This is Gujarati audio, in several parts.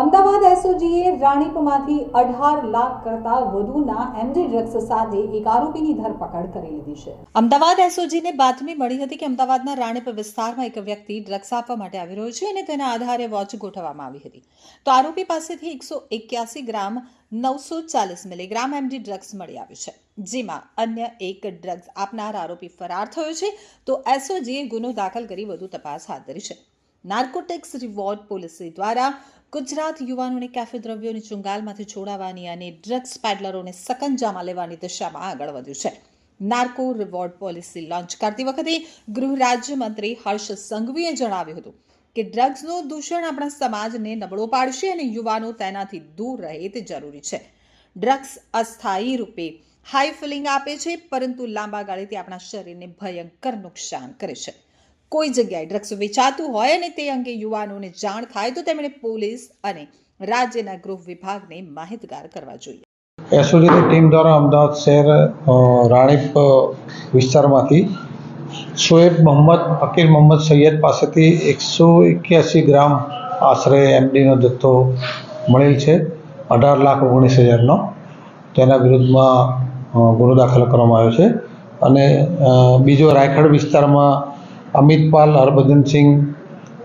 અમદાવાદ એસઓજીએ રાણીપમાંથી અઢાર લાખ કરતા વધુના એમડી ડ્રગ્સ સાથે એક આરોપીની ધરપકડ કરી લીધી છે. અમદાવાદ એસઓજીને બાતમી મળી હતી કે અમદાવાદના રાણીપ વિસ્તારમાં એક વ્યક્તિ ડ્રગ્સ આપવા માટે આવી રહ્યો છે અને તેના આધારે વોચ ગોઠવવામાં આવી હતી. તો આરોપી પાસેથી એકસો એક્યાસી ગ્રામ નવસો ચાલીસ મિલીગ્રામ એમડી ડ્રગ્સ મળી આવ્યું છે. જેમાં અન્ય એક ડ્રગ્સ આપનાર આરોપી ફરાર થયો છે. તો એસઓજીએ ગુનો દાખલ કરી વધુ તપાસ હાથ ધરી છે. નાર્કોટેક્સ રિવોર્ડ પોલિસી દ્વારા ગુજરાત યુવાનોને કેફે દ્રવ્યોની ચુંગાલમાંથી છોડાવવાની અને ડ્રગ્સ પેડલરોને સકંજામાં લેવાની દિશામાં આગળ વધ્યું છે. નાર્કો રિવોર્ડ પોલિસી લોન્ચ કરતી વખતે ગૃહ રાજ્યમંત્રી હર્ષ સંઘવીએ જણાવ્યું હતું કે ડ્રગ્સનું દૂષણ આપણા સમાજને નબળો પાડશે અને યુવાનો તેનાથી દૂર રહે તે જરૂરી છે. ડ્રગ્સ અસ્થાયી રૂપે હાઈ ફિલિંગ આપે છે, પરંતુ લાંબા ગાળેથી આપણા શરીરને ભયંકર નુકસાન કરે છે. કોઈ જગ્યાએ ડ્રગ્સ વેચાતું હોય અને તે અંગે યુવાનોને જાણ થાય તો તેમણે પોલીસ અને રાજ્યના ગૃહ વિભાગને માહિતગાર કરવા જોઈએ. એસઓજીની ટીમ દ્વારા અમદાવાદ શહેર રાણીપ વિસ્તારમાંથી શોએબ મોહમ્મદ, ફકીર મોહમ્મદ સૈયદ પાસેથી એકસો એક્યાસી ગ્રામ આશરે એમડીનો જથ્થો મળેલ છે. અઢાર લાખ ઓગણીસ હજારનો. તેના વિરુદ્ધમાં ગુનો દાખલ કરવામાં આવ્યો છે. અને બીજો રાયખડ વિસ્તારમાં અમિતપાલ હરભજનસિંહ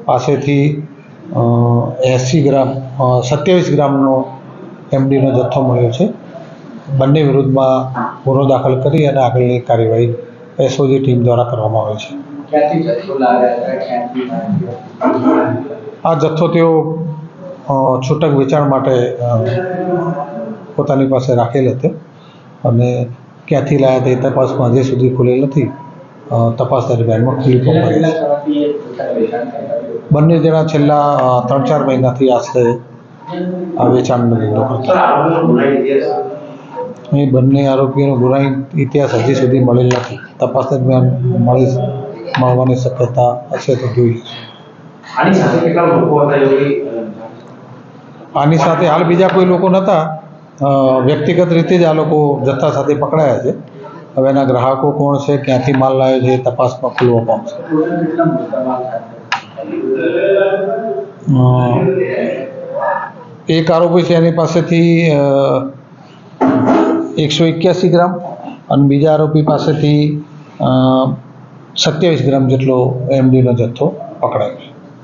પાસેથી એંસી ગ્રામ સત્યાવીસ ગ્રામનો એમડીનો જથ્થો મળ્યો છે. બંને વિરુદ્ધમાં ગુનો દાખલ કરી અને આગળની કાર્યવાહી એસઓજી ટીમ દ્વારા કરવામાં આવે છે. આ જથ્થો તેઓ છૂટક વેચાણ માટે પોતાની પાસે રાખેલ હતો અને ક્યાંથી લાવ્યા તે તપાસમાં હજી સુધી ખુલેલ નથી. તપાસ દરમિયાનમાં કરતા હતા? બંને જણા છેલ્લા ત્રણ ચાર મહિનાથી આશરે આ વેચાણનો ધંધો કરતા. એ બંને આરોપીઓનો ગુના ઇતિહાસ હજી સુધી મળેલ નથી. તપાસ દરમિયાન મળી મળવાની શક્યતા હશે તો અ, આની સાથે હાલ બીજા કોઈ લોકો નહોતા. વ્યક્તિગત રીતે જ આ લોકો જથ્થા સાથે પકડાયા છે. હવે એના ગ્રાહકો કોણ છે ક્યાંથી માલ લાવ્યો છે એ તપાસમાં ખુલવા પામશે ટોટલ કેટલા મુદ્દામાલ હતા? અ, એક આરોપી છે એની પાસેથી એકસો એક્યાસી ગ્રામ અને બીજા આરોપી પાસેથી સત્યાવીસ ગ્રામ જેટલો એમડીનો જથ્થો પકડાયો છે